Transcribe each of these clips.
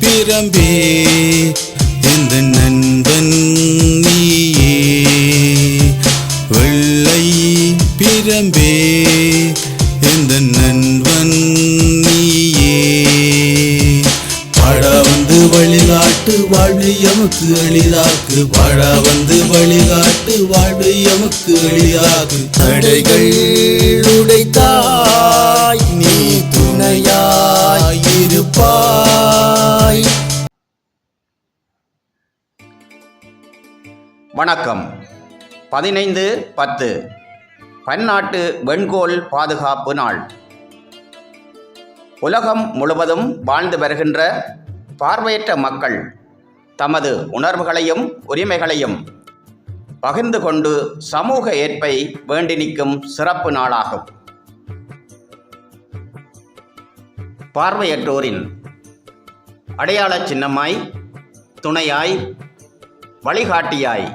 பிரம்பே எந்த நண்பன் நீயே? வெள்ளை பிரம்பே எந்த நண்பன் நீயே? பட வந்து வழிகாட்டு வாழ்வு எமக்கு எளிதாக்கு. பட வந்து வழிகாட்டு வாழ்வு எமக்கு எளிதாக்கு. தடைகள் உடைத்தாய் நீ துணையாயிருப்பாய் வணக்கம். பதினைந்து பத்து. பன்னாட்டு வெண்கோல் பாதுகாப்பு நாள். உலகம் முழுவதும் வாழ்ந்து வருகின்ற பார்வையற்ற மக்கள் தமது உணர்வுகளையும் உரிமைகளையும் பகிர்ந்து கொண்டு சமூக ஏற்பை வேண்டி நிற்கும் சிறப்பு நாளாகும். பார்வையற்றோரின் அடையாள சின்னமாய் துணையாய் வழிகாட்டியாய்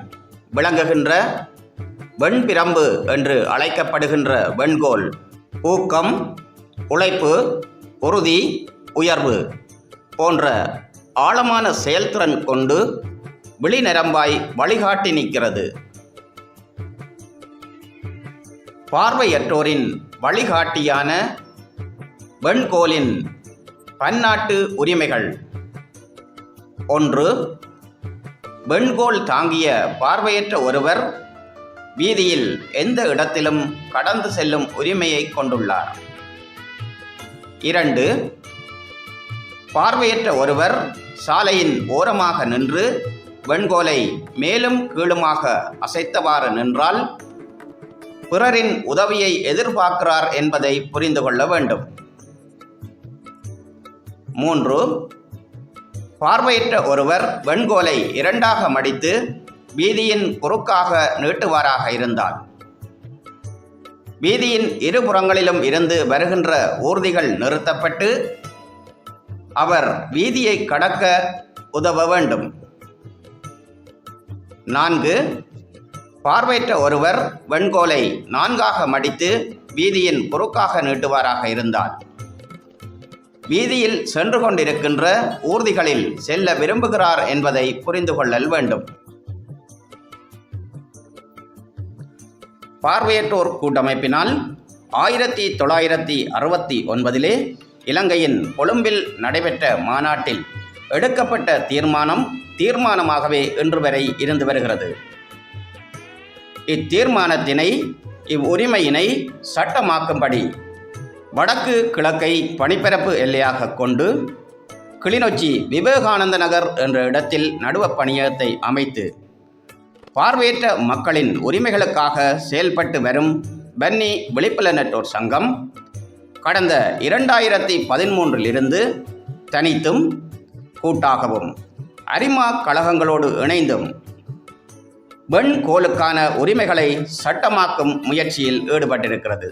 விளங்குகின்ற வெண்பிரம்பு என்று அழைக்கப்படுகின்ற வெண்கோல் ஊக்கம் உழைப்பு உறுதி உயர்வு போன்ற ஆழமான செயல்திறன் கொண்டு விழிநரம்பாய் வழிகாட்டி நிற்கிறது. பார்வையற்றோரின் வழிகாட்டியான வெண்கோலின் பன்னாட்டு உரிமைகள். ஒன்று வெண்கோல் தாங்கிய பார்வையற்ற ஒருவர் வீதியில் எந்த இடத்திலும் கடந்து செல்லும் உரிமையை கொண்டுள்ளார். இரண்டு பார்வையற்ற ஒருவர் சாலையின் ஓரமாக நின்று வெண்கோலை மேலும் கீழுமாக அசைத்தவாறு நின்றால் பிறரின் உதவியை எதிர்பார்க்கிறார் என்பதை புரிந்து கொள்ள வேண்டும். மூன்று. பார்வையற்ற ஒருவர் வெண்கோலை இரண்டாக மடித்து வீதியின் குறுக்காக நீட்டுவாராக இருந்தார். வீதியின் இருபுறங்களிலும் இருந்து வருகின்ற ஊர்திகள் நிறுத்தப்பட்டு அவர் வீதியை கடக்க உதவ வேண்டும். நான்கு. பார்வையற்ற ஒருவர் வெண்கோலை நான்காக மடித்து வீதியின் குறுக்காக நீட்டுவாராக இருந்தார். வீதியில் சென்று கொண்டிருக்கின்ற ஊர்திகளில் செல்ல விரும்புகிறார் என்பதை புரிந்து கொள்ளல் வேண்டும். பார்வையற்றோர் கூட்டமைப்பினால் ஆயிரத்தி தொள்ளாயிரத்தி அறுபத்தி ஒன்பதிலே இலங்கையின் கொழும்பில் நடைபெற்ற மாநாட்டில் எடுக்கப்பட்ட தீர்மானம் தீர்மானமாகவே இன்று வரை இருந்து வருகிறது. இத்தீர்மானத்தினை இவ்வுரிமையினை சட்டமாக்கும்படி வடக்கு கிழக்கை பனிப்பரப்பு எல்லையாக கொண்டு கிளிநொச்சி விவேகானந்த நகர் என்ற இடத்தில் நடுவப் பணியகத்தை அமைத்து பார்வையற்ற மக்களின் உரிமைகளுக்காக செயல்பட்டு வரும் பன்னி விழிப்புலனற்றோர் சங்கம் கடந்த இரண்டாயிரத்தி பதிமூன்றிலிருந்து தனித்தும் கூட்டாகவும் அரிமா கழகங்களோடு இணைந்தும் வெண்கோலுக்கான உரிமைகளை சட்டமாக்கும் முயற்சியில் ஈடுபட்டிருக்கிறது.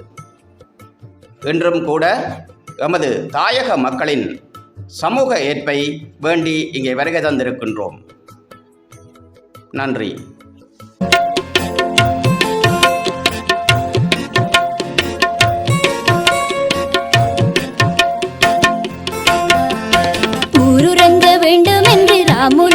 என்றும் கூட எமது தாயக மக்களின் சமூக ஏற்பை வேண்டி இங்கே வருகை தந்திருக்கின்றோம். நன்றி. வேண்டும் என்று ராமுழுதும்